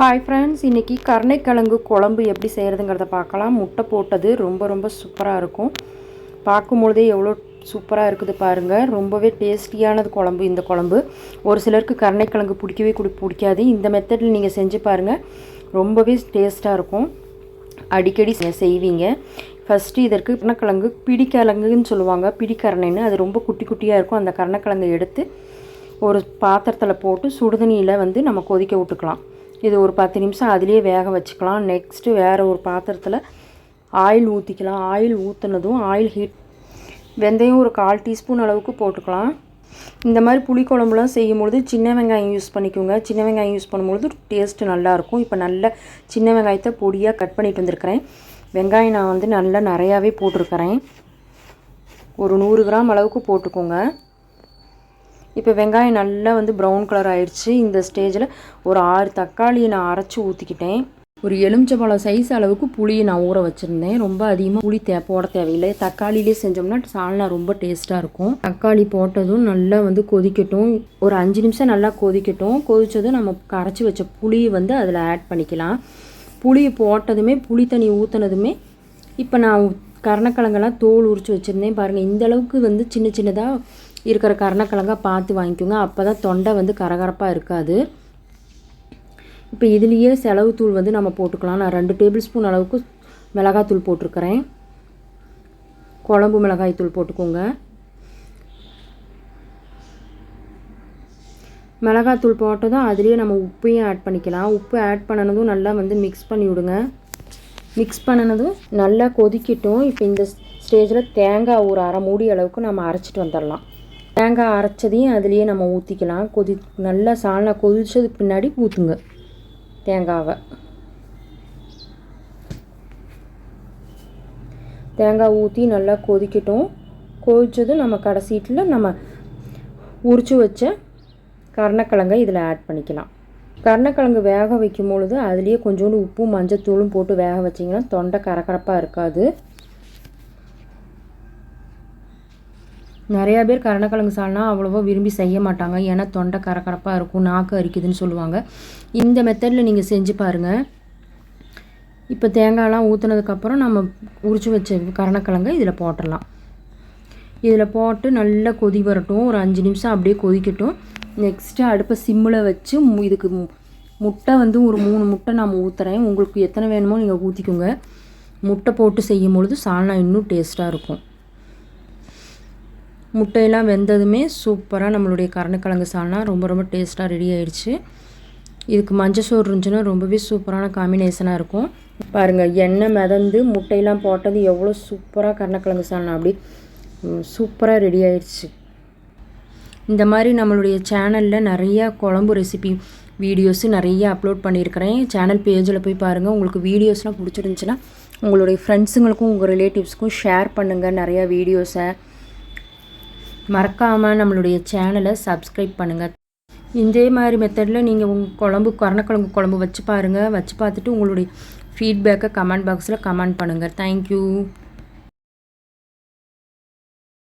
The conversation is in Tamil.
ஹாய் ஃப்ரெண்ட்ஸ் இன்றைக்கி கருணைக்கிழங்கு குழம்பு எப்படி செய்கிறதுங்கிறத பார்க்கலாம். முட்டை போட்டது ரொம்ப ரொம்ப சூப்பராக இருக்கும். பார்க்கும்பொழுதே எவ்வளோ சூப்பராக இருக்குது பாருங்கள் ரொம்பவே டேஸ்டியானது குழம்பு இந்த குழம்பு. ஒரு சிலருக்கு கருணைக்கிழங்கு பிடிக்கவே குடி பிடிக்காது. இந்த மெத்தடில் நீங்கள் செஞ்சு பாருங்கள் ரொம்பவே டேஸ்ட்டாக இருக்கும். அடிக்கடி செய்வீங்க. ஃபஸ்ட்டு இதற்கு கருணக்கிழங்கு பிடிக்கிழங்குன்னு சொல்லுவாங்க. பிடிக்கரணைன்னு. அது ரொம்ப குட்டி குட்டியாக இருக்கும். அந்த கருணக்கிழங்கை எடுத்து ஒரு பாத்திரத்தில் போட்டு சுடுதண்ணியில் வந்து நம்ம கொதிக்க விட்டுக்கலாம். இது ஒரு பத்து நிமிஷம் அதுலேயே வேக வச்சுக்கலாம். நெக்ஸ்ட்டு வேறு ஒரு பாத்திரத்தில் ஆயில் ஊற்றிக்கலாம் ஆயில் ஊற்றுனதும் ஆயில் ஹீட் வெந்தயம் ஒரு கால் டீஸ்பூன் அளவுக்கு போட்டுக்கலாம். இந்த மாதிரி புளிக்குழம்புலாம் செய்யும்பொழுது சின்ன வெங்காயம் யூஸ் பண்ணிக்கோங்க. சின்ன வெங்காயம் யூஸ் பண்ணும்பொழுது டேஸ்ட்டு நல்லாயிருக்கும் இப்போ நல்ல சின்ன வெங்காயத்தை பொடியாக கட் பண்ணிட்டு வந்திருக்கிறேன். வெங்காயம் நான் வந்து நல்லா நிறையாவே போட்டிருக்கிறேன். ஒரு நூறு கிராம் அளவுக்கு போட்டுக்கோங்க. இப்போ வெங்காயம் நல்லா வந்து ப்ரௌன் கலர் ஆயிடுச்சு இந்த ஸ்டேஜில் ஒரு ஆறு தக்காளியை நான் அரைச்சி ஊற்றிக்கிட்டேன் ஒரு எலுமிச்சம்பழம் சைஸ் அளவுக்கு புளியை நான் ஊற வச்சுருந்தேன். ரொம்ப அதிகமாக புளி தே போட தேவையில்லை. தக்காளிலே செஞ்சோம்னா சால்னா ரொம்ப டேஸ்ட்டாக இருக்கும். தக்காளி போட்டதும் நல்லா வந்து கொதிக்கட்டும். ஒரு அஞ்சு நிமிஷம் நல்லா கொதிக்கட்டும். கொதித்ததும் நம்ம கரைச்சி வச்ச புளியை வந்து அதில் ஆட் பண்ணிக்கலாம். புளியை போட்டதுமே புளி தண்ணி ஊற்றினதுமே இப்போ நான் கரணக்கிழங்கெல்லாம் தோல் உரித்து வச்சுருந்தேன். பாருங்கள் இந்த அளவுக்கு வந்து சின்ன சின்னதாக இருக்கிற கருணக்கிழங்காக பார்த்து வாங்கிக்கோங்க. அப்போ தான் தொண்டை வந்து கரகரப்பாக இருக்காது. இப்போ இதுலேயே செலவு தூள் வந்து நம்ம போட்டுக்கலாம். நான் ரெண்டு டேபிள் ஸ்பூன் அளவுக்கு மிளகாத்தூள் போட்டிருக்கிறேன். குழம்பு மிளகாய் தூள் போட்டுக்கோங்க. மிளகாத்தூள் போட்டதும் அதுலேயே நம்ம உப்பையும் ஆட் பண்ணிக்கலாம். உப்பு ஆட் பண்ணினதும் நல்லா வந்து மிக்ஸ் பண்ணி விடுங்க. மிக்ஸ் பண்ணினதும் நல்லா கொதிக்கட்டும். இப்போ இந்த ஸ்டேஜில் தேங்காய் ஒரு அரை மூடி அளவுக்கு நம்ம அரைச்சிட்டு வந்துடலாம். தேங்காய் அரைச்சதையும் அதுலேயே நம்ம ஊற்றிக்கலாம் கொதி நல்லா சால்னா கொதித்ததுக்கு பின்னாடி ஊற்றுங்க தேங்காவை. தேங்காய் ஊற்றி நல்லா கொதிக்கட்டும். கொதித்ததும் நம்ம கடைசீட்டில் நம்ம உரித்து வச்ச கருணக்கிழங்கை இதில் ஆட் பண்ணிக்கலாம். கருணக்கிழங்கு வேக வைக்கும் பொழுது அதுலேயே கொஞ்சோண்டு உப்பும் மஞ்சத்தூளும் போட்டு வேக வச்சிங்கன்னா தொண்டை கரகரப்பாக இருக்காது. நிறையா பேர் கரணக்கிழங்கு சால்னா அவ்வளோவா விரும்பி செய்ய மாட்டாங்க. ஏன்னா தொண்டை கரகரப்பாக இருக்கும் நாக்கு அரிக்குதுன்னு சொல்லுவாங்க. இந்த மெத்தடில் நீங்கள் செஞ்சு பாருங்கள் இப்போ தேங்காயெலாம் ஊற்றுனதுக்கப்புறம் நம்ம உரிச்சு வச்ச கருணக்கிழங்கை இதில் போட்டுடலாம். இதில் போட்டு நல்லா கொதி வரட்டும். ஒரு அஞ்சு நிமிஷம் அப்படியே கொதிக்கட்டும். நெக்ஸ்ட்டு அடுப்பை சிம்மில் வச்சு இதுக்கு முட்டை வந்து ஒரு மூணு முட்டை நான் ஊற்றுறேன் உங்களுக்கு எத்தனை வேணுமோ நீங்கள் ஊற்றிக்கோங்க முட்டை போட்டு செய்யும் பொழுது சால்னா இன்னும் டேஸ்ட்டாக இருக்கும். முட்டையெல்லாம் வெந்ததுமே சூப்பராக நம்மளுடைய கருணக்கிழங்கு சால்னா ரொம்ப ரொம்ப டேஸ்ட்டாக ரெடி ஆயிடுச்சு. இதுக்கு மஞ்சள் சோறு இருந்துச்சுன்னா ரொம்பவே சூப்பரான காம்பினேஷனாக இருக்கும். பாருங்கள் எண்ணெய் மிதந்து முட்டையெல்லாம் போட்டது எவ்வளோ சூப்பராக கருணக்கிழங்கு சால்னா. அப்படி சூப்பராக ரெடி ஆயிடுச்சு. இந்த மாதிரி நம்மளுடைய சேனலில் நிறையா குழம்பு ரெசிபி வீடியோஸு நிறைய அப்லோட் பண்ணியிருக்கிறேன். சேனல் பேஜில் போய் பாருங்கள் உங்களுக்கு வீடியோஸ்லாம் பிடிச்சிருந்துச்சின்னா உங்களுடைய ஃப்ரெண்ட்ஸுங்களுக்கும் உங்கள் ரிலேட்டிவ்ஸ்க்கும் ஷேர் பண்ணுங்கள் நிறையா வீடியோஸை மறக்காமல் நம்மளுடைய சேனலை சப்ஸ்கிரைப் பண்ணுங்கள் இதே மாதிரி மெத்தடில் நீங்கள் உங்கள் குழம்பு கருணக்கிழங்கு குழம்பு வச்சு பாருங்கள் வச்சு பார்த்துட்டு உங்களுடைய ஃபீட்பேக்கை கமெண்ட் பாக்ஸில் கமெண்ட் பண்ணுங்கள் தேங்க்யூ